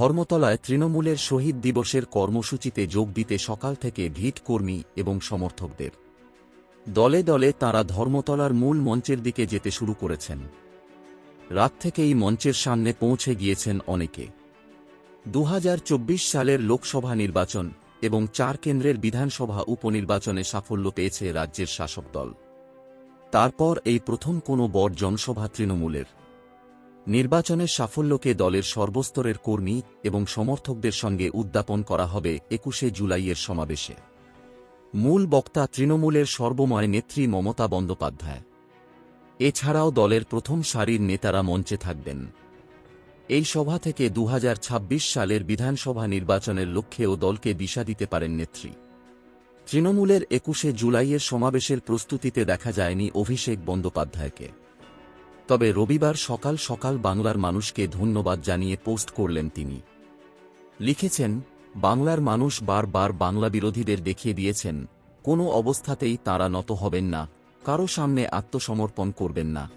ধর্মতলায় তৃণমূলের শহীদ দিবসের কর্মসূচিতে যোগ দিতে সকাল থেকে ভিট কর্মী এবং সমর্থকদের। দলে দলে তাঁরা ধর্মতলার মূল মঞ্চের দিকে যেতে শুরু করেছেন। রাত থেকেই মঞ্চের সামনে পৌঁছে গিয়েছেন অনেকে। দু হাজার চব্বিশ সালের লোকসভা নির্বাচন এবং চার কেন্দ্রের বিধানসভা উপনির্বাচনে সাফল্য পেয়েছে রাজ্যের শাসক দল। তারপর এই প্রথম কোনো বড় জনসভা তৃণমূলের। নির্বাচনের সাফল্যকে দলের সর্বস্তরের কর্মী এবং সমর্থকদের সঙ্গে উদ্যাপন করা হবে একুশে জুলাইয়ের সমাবেশে। মূল বক্তা তৃণমূলের সর্বময় নেত্রী মমতা বন্দ্যোপাধ্যায়। এছাড়াও দলের প্রথম সারির নেতারা মঞ্চে থাকবেন। এই সভা থেকে দু হাজার ছাব্বিশ সালের বিধানসভা নির্বাচনের লক্ষ্যেও দলকে দিশা দিতে পারেন নেত্রী। তৃণমূলের একুশে জুলাইয়ের সমাবেশের প্রস্তুতিতে দেখা যায়নি অভিষেক বন্দ্যোপাধ্যায়কে। তবে রবিবার সকাল সকাল বাংলার মানুষকে ধন্যবাদ জানিয়ে পোস্ট করলেন তিনি। লিখেছেন, বাংলার মানুষ বারবার বাংলা বিরোধীদের দেখিয়ে দিয়েছেন, কোনো অবস্থাতেই তারা নত হবেন না, কারও সামনে আত্মসমর্পণ করবেন না।